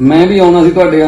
ਮੈਂ ਵੀ ਆਉਣਾ ਸੀ ਤੁਹਾਡੇ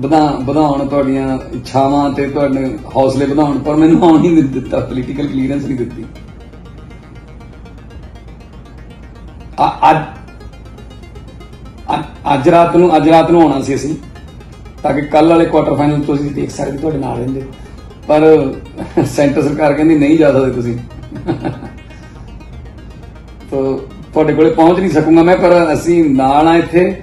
ਵਧਾ ਵਧਾਉਣ ਤੁਹਾਡੀਆਂ ਇੱਛਾਵਾਂ ਤੇ ਤੁਹਾਡੇ ਹੌਸਲੇ ਵਧਾਉਣ, ਪਰ ਮੈਨੂੰ ਆਉਣ ਹੀ ਨਹੀਂ ਦਿੱਤਾ ਪੋਲੀਟੀਕਲ ਕਲੀਅਰੈਂਸ ਨਹੀਂ ਦਿੱਤੀ। ਅੱਜ ਰਾਤ ਨੂੰ ਅੱਜ ਰਾਤ ਨੂੰ ਆਉਣਾ ਸੀ ਅਸੀਂ, ਤਾਂ ਕਿ ਕੱਲ ਵਾਲੇ ਕੁਆਟਰ ਫਾਈਨਲ ਤੁਸੀਂ ਦੇਖ ਸਕਦੇ ਤੁਹਾਡੇ ਨਾਲ ਰਹਿੰਦੇ। ਪਰ ਸੈਂਟਰ ਸਰਕਾਰ ਕਹਿੰਦੀ ਨਹੀਂ ਜਾ ਸਕਦੇ ਤੁਸੀਂ। ਤੋ ਤੁਹਾਡੇ ਕੋਲੇ ਪਹੁੰਚ ਨਹੀਂ ਸਕੂੰਗਾ ਮੈਂ, ਪਰ ਅਸੀਂ ਨਾਲ ਆ ਇੱਥੇ।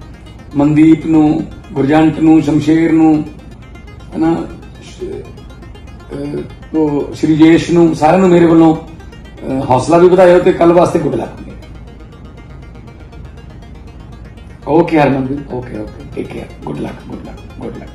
ਮਨਦੀਪ ਨੂੰ, ਗੁਰਜੰਟ ਨੂੰ, ਸ਼ਮਸ਼ੇਰ ਨੂੰ ਹੈ ਨਾ ਸ਼- ਤੋ ਸ਼੍ਰੀ ਨੂੰ, ਸਾਰਿਆਂ ਨੂੰ ਮੇਰੇ ਵੱਲੋਂ ਹੌਸਲਾ ਵੀ ਵਧਾਇਓ ਤੇ ਕੱਲ ਵਾਸਤੇ good luck. Okay Harmandeep. Okay okay take care good luck good luck good luck